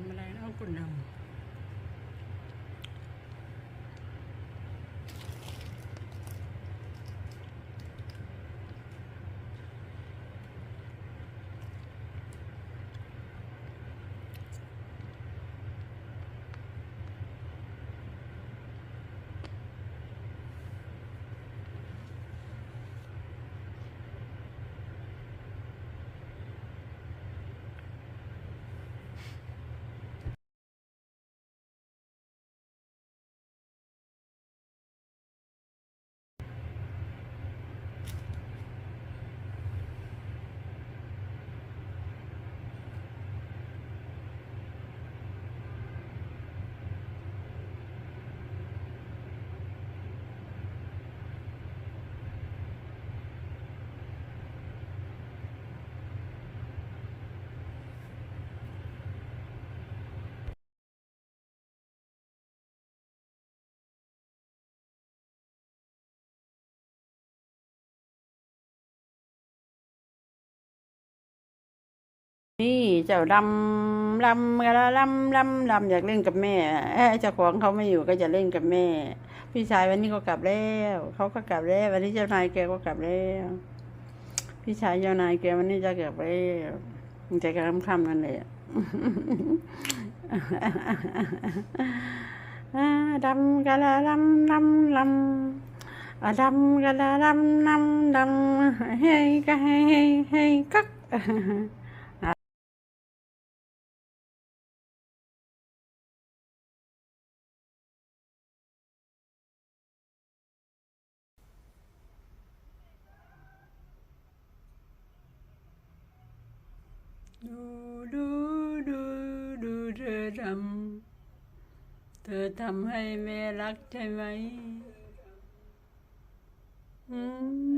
ำอะไร นี่เจ้าดำลำกระลำลำลำอยากเล่นกับแม่เอ้ยเจ้าของเขาไม่อยู่ก็จะเล่นกับแม่ พี่ชายวันนี้ก็กลับแล้วเขาก็กลับแล้ววันนี้เจ้านายแกก็กลับแล้วพี่ชายเจ้านายแกวันนี้จะกลับแล้วมันจะกำลังค่ำนั่นแหละดำกะละลำลำลำอ่าดำกะละลำลำลำเฮ้ยกะเฮ้เฮ้ยเฮ้ยกัก ดูดูดูดูเธอทำเธอทำให้แม่รักใช่ไหมอืม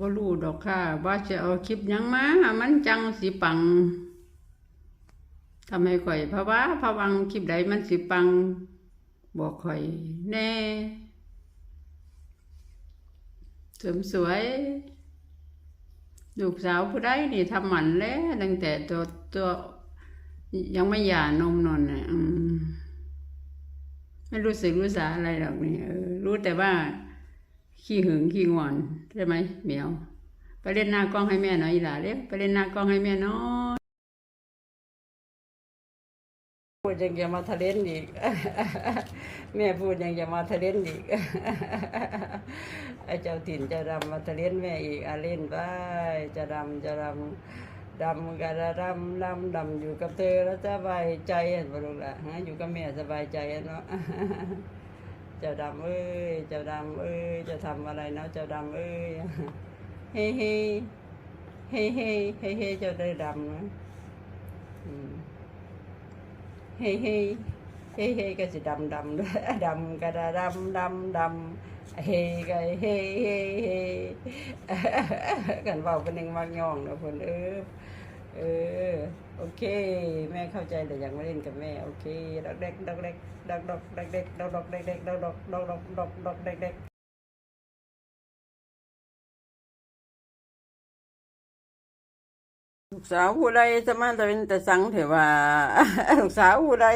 บ่รู้ดอกค่ะ ว่าจะเอาคลิปยังมา มันจังสิปังทำให้ข่อยภาวะภวังคลิปใดมันสิปัง บอกข่อยแน่เสริมสวย ลูกสาวผู้ใดนี่ทำหมันแล้วตั้งแต่ตัวตัวยังไม่หย่านมนอนน่ะไม่รู้สึกรู้สาอะไรหรอกนี่รู้แต่ว่า ขี้หึงขี้งอนใช่ไหมเหมียว ไปเล่นหน้ากล้องให้แม่หน่อยอีหล่าเร็วไปเล่นหน้ากล้องให้แม่น้อยพูดยังจะมาทะเลนอีก แม่พูดยังจะมาทะเลนอีกไอ้เจ้าถิ่นจะดำมาทะเลนแม่อีกอาเล่นไปจะดำจะดำดำกันดำดำดำอยู่กับเธอแล้วสบายใจเห็นบ่ลูกละอยู่กับแม่สบายใจเนาะ เจ้าดำเอ้ย เจ้าดำเอ้ย จะทำอะไรเนาะเจ้าดำเอ้ย เฮ้เฮ้เฮ้เฮ้เฮ้เฮ้เจ้าได้ดำนะเฮ้เฮ้เฮ้เฮ้ก็สิดำดำด้วยดำก็ได้ดำดำดำเฮ้ก็เฮ้เฮ้เฮ้กันเบาเป็นหนึ่งมากย่องนะเพิ่นเออเออ โอเค แม่เข้าใจแต่อยากมาเล่นกับแม่โอเคดอกเด็กดอกเด็กดอกดอกดอกเด็กดอกดอกเด็กเด็กดอกดอกดอกดอกดอกดอกเด็กเด็กลูกสาวผู้ใดสมานตะเป็นแต่สังเถอะว่าลูกสาวผู้ใด